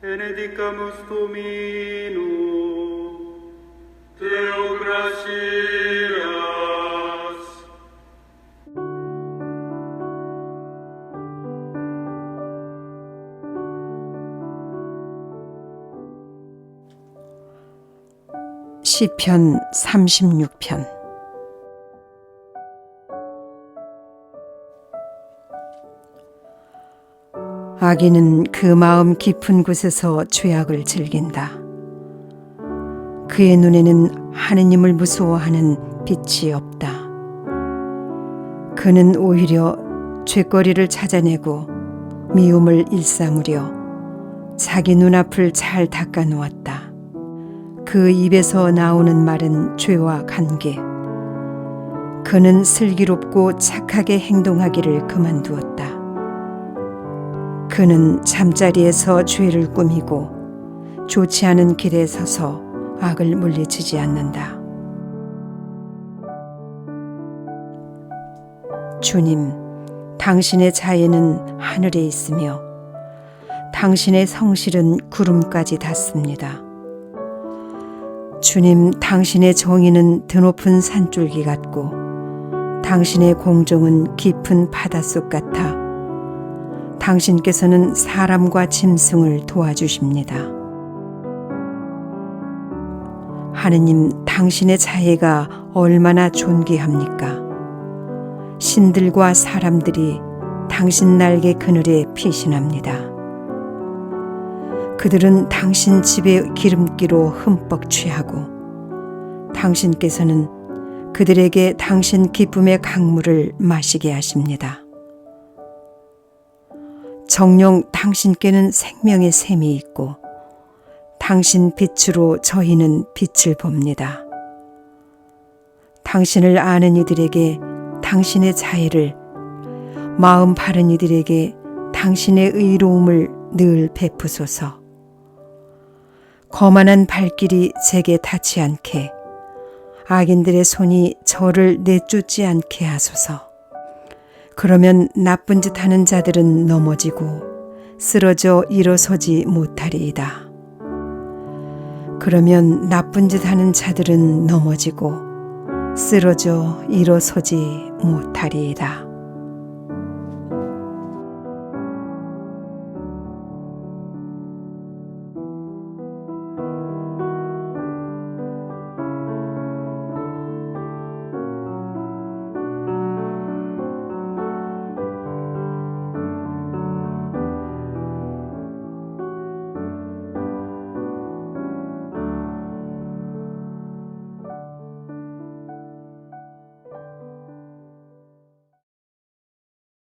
benedicamus Dominum, Deo gratias. 시편 36편 아기는 그 마음 깊은 곳에서 죄악을 즐긴다. 그의 눈에는 하느님을 무서워하는 빛이 없다. 그는 오히려 죄거리를 찾아내고 미움을 일삼으려 자기 눈앞을 잘 닦아 놓았다. 그 입에서 나오는 말은 죄와 관계. 그는 슬기롭고 착하게 행동하기를 그만두었다. 그는 잠자리에서 죄를 꾸미고 좋지 않은 길에 서서 악을 물리치지 않는다. 주님, 당신의 자애는 하늘에 있으며 당신의 성실은 구름까지 닿습니다. 주님, 당신의 정의는 드높은 산줄기 같고 당신의 공정은 깊은 바닷속 같아 당신께서는 사람과 짐승을 도와주십니다. 하느님, 당신의 자애가 얼마나 존귀합니까? 신들과 사람들이 당신 날개 그늘에 피신합니다. 그들은 당신 집의 기름기로 흠뻑 취하고 당신께서는 그들에게 당신 기쁨의 강물을 마시게 하십니다. 정령 당신께는 생명의 샘이 있고 당신 빛으로 저희는 빛을 봅니다. 당신을 아는 이들에게 당신의 자애를 마음 바른 이들에게 당신의 의로움을 늘 베푸소서. 거만한 발길이 제게 닿지 않게 악인들의 손이 저를 내쫓지 않게 하소서. 그러면 나쁜 짓 하는 자들은 넘어지고 쓰러져 일어서지 못하리이다. 그러면 나쁜 짓 하는 자들은 넘어지고 쓰러져 일어서지 못하리이다.